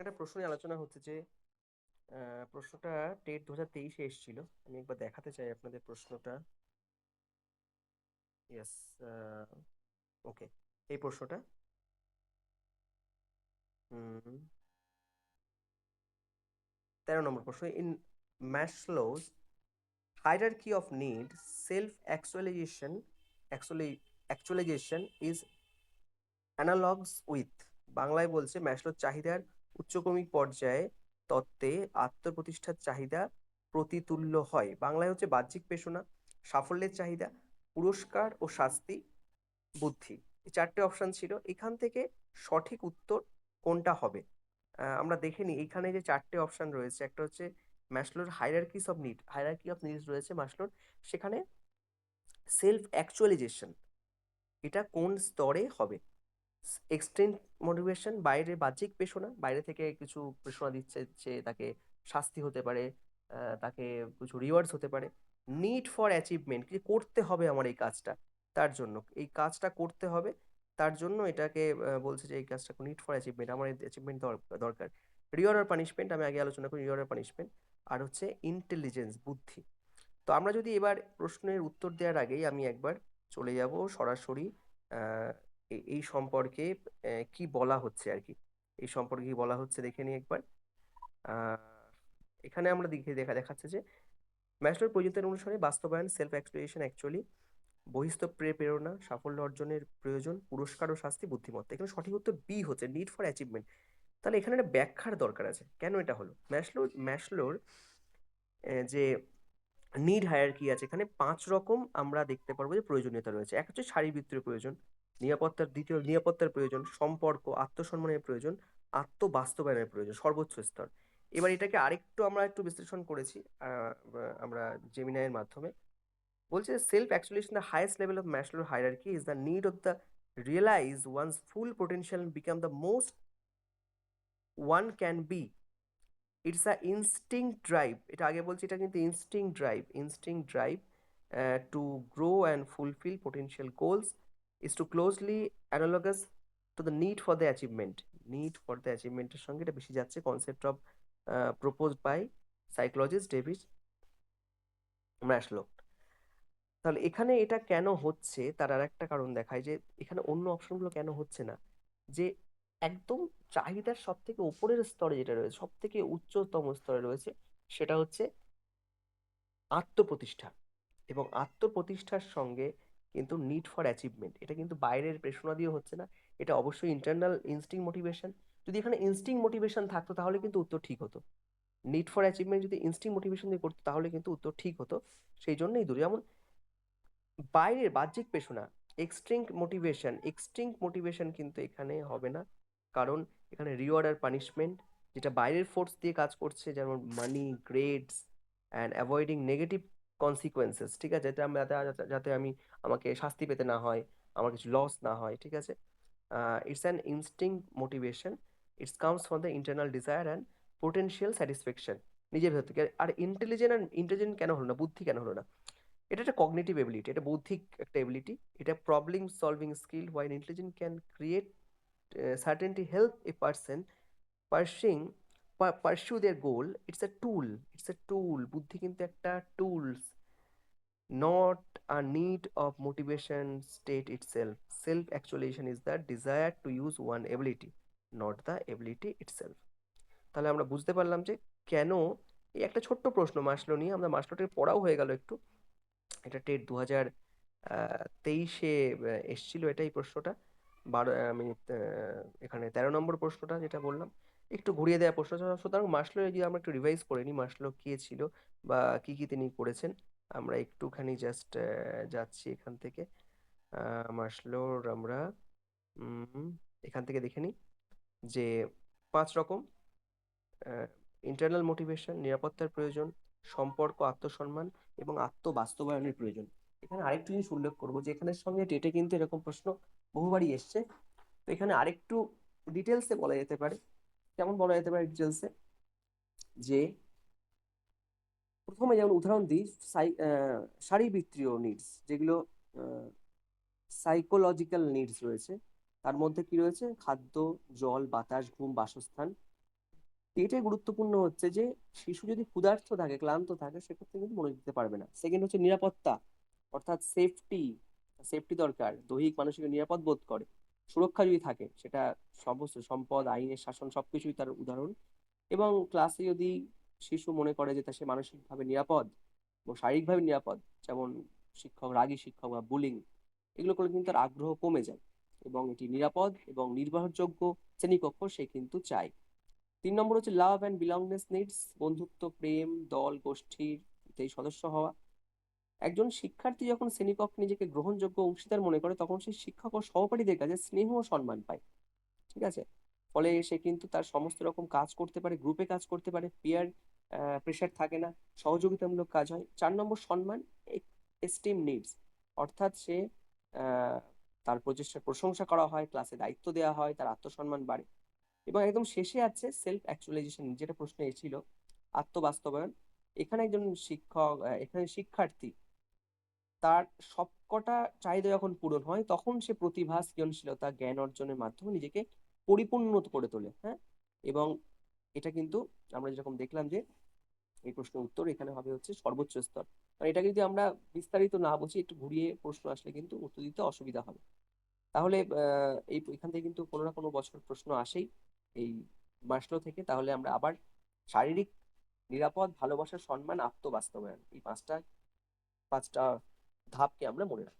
একটা প্রশ্ন নিয়ে আলোচনা হচ্ছে যে প্রশ্নটা টেট দু হাজার তেইশে এসেছিল। আমি একবার দেখাতে চাই আপনাদের প্রশ্নটা। ইয়েস ওকে এই প্রশ্নটা। তেরো নম্বর প্রশ্ন in hierarchy of need self actualization actually, actualization is analogs with, বাংলায় বলছে ম্যাসলোর চাহিদার উচ্চক্রমিক পর্যায়ে তত্ত্বে আত্মপ্রতিষ্ঠার চাহিদা প্রতিতুল্য হয়। বাংলায় হচ্ছে বাহ্যিক পেশনা, সাফল্যের চাহিদা, পুরস্কার ও শাস্তি, বুদ্ধি। এই চারটে অপশান ছিল। এখান থেকে সঠিক উত্তর কোনটা হবে? আমরা দেখে নিই। এখানে যে চারটে অপশান রয়েছে, একটা হচ্ছে ম্যাসলোর hierarchies of need hierarchy of needs রয়েছে ম্যাসলোর। সেখানে সেলফ অ্যাকচুয়ালাইজেশন এটা কোন স্তরে হবে? এক্সট্রিম মোটিভেশন বাইরে বাহ্যিক পেশনা, বাইরে থেকে কিছু পেশনা দিচ্ছে যে তাকে শাস্তি হতে পারে তাকে কিছু রিওয়ার্ডস হতে পারে। নিড ফর অ্যাচিভমেন্ট কি করতে হবে আমার এই কাজটা, তার জন্য। এই কাজটা করতে হবে, তার জন্য এটাকে বলছে যে এই কাজটা নিড ফর অ্যাচিভমেন্ট আমার অ্যাচিভমেন্ট দরকার। রিওয়ার্ড আর পানিশমেন্ট আমি আগে আলোচনা করি রিওয়ার্ড আর পানিশমেন্ট আর হচ্ছে ইন্টেলিজেন্স বুদ্ধি। তো আমরা যদি এবার প্রশ্নের উত্তর দেওয়ার আগেই আমি একবার চলে যাব সরাসরি এই সম্পর্কে কি বলা হচ্ছে আর কি এই সম্পর্কে কি বলা হচ্ছে দেখে নিই একবার। এখানে আমরা দেখে, দেখা দেখাচ্ছে যে ম্যাসলোর প্রয়োজনীয়তা অনুসারে বাস্তবায়ন সেলফ এক্সপ্লোরেশন অ্যাকচুয়ালি বহিস্থ প্রে, প্রেরণা, সাফল্য অর্জনের প্রয়োজন, পুরস্কার ও শাস্তি, বুদ্ধিমত্তা। এখানে সঠিক উত্তর বি হচ্ছে নিড ফর অ্যাচিভমেন্ট তাহলে এখানে একটা ব্যাখ্যার দরকার আছে। কেন এটা হলো? ম্যাসলোর ম্যাশলোর যে নিড হায়ারার্কি আছে, এখানে পাঁচ রকম আমরা দেখতে পারব যে প্রয়োজনীয়তা রয়েছে। এক হচ্ছে শারীরবৃত্তীয় প্রয়োজন। নিরাপত্তার দ্বিতীয়, নিরাপত্তার প্রয়োজন, সম্পর্ক আত্মসম্মানের প্রয়োজন, আত্মবাস্তবায়নের প্রয়োজন, সর্বোচ্চ স্তর। এবার এটাকে আরেকটু আমরা একটু বিশ্লেষণ করেছি আমরা জেমিনাইয়ের মাধ্যমে। বলছে self actualisation the highest level of ম্যাসলোর hierarchy is the need of the realise one's full potential become the most one can be it's a instinct drive এটা আগে বলছি, এটা কিন্তু instinct drive instinct drive to grow and fulfil potential goals is to closely analogous to the need for the achievement need for the অ্যাচিভমেন্টের সঙ্গে এটা বেশি যাচ্ছে concept of propose by psychologist David Maslow তাহলে এখানে এটা কেন হচ্ছে? তার আর একটা কারণ দেখায় যে এখানে অন্য অপশনগুলো কেন হচ্ছে না? যে একদম চাহিদার সব থেকে উপরের স্তরে যেটা রয়েছে সব থেকে উচ্চতম স্তরে রয়েছে, সেটা হচ্ছে আত্মপ্রতিষ্ঠা এবং আত্মপ্রতিষ্ঠার সঙ্গে কিন্তু নিড ফর অ্যাচিভমেন্ট এটা কিন্তু বাইরের প্রেরণা দিয়ে হচ্ছে না, এটা অবশ্যই ইন্টারনাল ইনস্টিং মোটিভেশন যদি এখানে ইনস্টিং মোটিভেশন থাকতো তাহলে কিন্তু উত্তর ঠিক হতো নিড ফর অ্যাচিভমেন্ট যদি ইনস্টিং মোটিভেশন দিয়ে করতো তাহলে কিন্তু উত্তর ঠিক হতো, সেই জন্যই দূরে, যেমন বাইরের বাহ্যিক পেশনা এক্সট্রিং মোটিভেশন এক্সট্রিং মোটিভেশন কিন্তু এখানে হবে না, কারণ এখানে রিওয়ার্ড আর পানিশমেন্ট যেটা বাইরের ফোর্স দিয়ে কাজ করছে, যেমন money grades and avoiding negative consequences ঠিক আছে? যাতে আমি যাতে যাতে- আমি আমাকে শাস্তি পেতে না হয়, আমার কিছু লস না হয়, ঠিক আছে? It's an instinct motivation it's comes from the internal desire and potential satisfaction নিজের ভেতর থেকে। আর ইন্টেলিজেন্ট আর ইন্টেলিজেন্ট কেন হলো না? বুদ্ধি কেন হলো না? এটা একটা কগনিটিভ এবিলিটি এটা বৌদ্ধিক একটা এবিলিটি এটা problem solving skill while intelligent can create certainty help a person parsing pursue their goal it's a tool it's a tool বুদ্ধি কিন্তু একটা tools not a need of motivation state itself. Self actualization is the desire to use one ability, not the ability itself. তাহলে আমরা বুঝতে পারলাম যে কেন এই একটা ছোট্ট প্রশ্ন মাসলো নিয়ে আমরা মাসলোটের পড়াও হয়ে গেল একটু এটা টেট দু হাজার তেইশে এসছিল এটা এই প্রশ্নটা বারো আমি এখানে তেরো নম্বর প্রশ্নটা যেটা বললাম একটু ঘুরিয়ে দেওয়া প্রশ্ন সুতরাং মাসলো যদি আমরা একটু রিভাইজ করে নিই মাসলো কে ছিল বা কি কি তিনি করেছেন। আমরা একটুখানি জাস্ট যাচ্ছি এখান থেকে। মাসলোর আমরা এখান থেকে দেখে নিই যে পাঁচ রকম ইন্টারনাল মোটিভেশন নিরাপত্তার প্রয়োজন, সম্পর্ক, আত্মসম্মান এবং আত্মবাস্তবায়নের প্রয়োজন। এখানে আরেকটু জিনিস উল্লেখ করব যে এখানের সঙ্গে টেটে কিন্তু এরকম প্রশ্ন বহুবারই এসছে। তো এখানে আরেকটু ডিটেলসে বলা যেতে পারে। কেমন বলা যেতে পারে ডিটেলসে যে প্রথমে যেমন উদাহরণ দিই শারীরবৃত্তীয় নিডস যেগুলো সাইকোলজিক্যাল নিডস রয়েছে। তার মধ্যে কি রয়েছে? খাদ্য, জল, বাতাস, ঘুম, বাসস্থান। এটাই গুরুত্বপূর্ণ হচ্ছে যে, শিশু যদি ক্ষুধার্ত থাকে, ক্লান্ত থাকে, সেক্ষেত্রে কিন্তু মনোযোগ দিতে পারবে না। সেকেন্ড হচ্ছে নিরাপত্তা, অর্থাৎ সেফটি সেফটি দরকার। দৈহিক, মানসিক নিরাপদ বোধ করে। সুরক্ষা যদি থাকে, সেটা সমস্ত সম্পদ, আইনের শাসন, সবকিছুই তার উদাহরণ। এবং ক্লাসে যদি শিশু মনে করে যে তা সে মানসিকভাবে নিরাপদ এবং শারীরিকভাবে নিরাপদ, যেমন শিক্ষক, রাগী শিক্ষক বা বুলিং এগুলো করলে কিন্তু তার আগ্রহ কমে যায় এবং এটি নিরাপদ এবং নির্ভরযোগ্য শ্রেণীকক্ষ সে কিন্তু চায়। তিন নম্বর হচ্ছে লাভ অ্যান্ড বিলংনেস নিডস বন্ধুত্ব, প্রেম, দল, গোষ্ঠীর সদস্য হওয়া। একজন শিক্ষার্থী যখন শ্রেণীকক্ষে নিজেকে গ্রহণযোগ্য অংশীদার মনে করে, তখন সে শিক্ষক ও সহপাঠীদের কাছে স্নেহ ও সম্মান পায়। ঠিক আছে? ফলে সে কিন্তু তার সমস্ত রকম কাজ করতে পারে গ্রুপে কাজ করতে পারে পিয়ার প্রেশার থাকে না, সহযোগিতামূলক কাজ হয়। চার নম্বর, সম্মান এস্টিম নিডস অর্থাৎ সে তার প্রচেষ্টার প্রশংসা করা হয় ক্লাসে দায়িত্ব দেওয়া হয়, তার আত্মসম্মান বাড়ে। এবং একদম শেষে আছে সেলফ অ্যাকচুয়ালাইজেশন যেটা প্রশ্ন এসেছিল, আত্মবাস্তবায়ন। এখানে একজন শিক্ষক এখানে শিক্ষার্থী তার সবকটা চাহিদা যখন পূরণ হয়, তখন সে প্রতিভা, সৃজনশীলতা, জ্ঞান অর্জনের মাধ্যমে নিজেকে পরিপূর্ণ করে তোলে হ্যাঁ? এবং এটা কিন্তু আমরা যেরকম দেখলাম যে, এই প্রশ্নের উত্তর এখানে হবে হচ্ছে সর্বোচ্চ স্তর। মানে এটা যদি আমরা বিস্তারিত না বুঝি, একটু ঘুরিয়ে প্রশ্ন আসলে কিন্তু উত্তর দিতে অসুবিধা হবে। তাহলে এই এখান থেকে কিন্তু কোনো না কোনো বছর প্রশ্ন আসেই এই মাসলো থেকে। তাহলে আমরা আবার শারীরিক, নিরাপদ ভালোবাসা সম্মান, আত্মবাস্তবায়ন, এই পাঁচটা পাঁচটা ধাপকে আমরা মনে রাখি।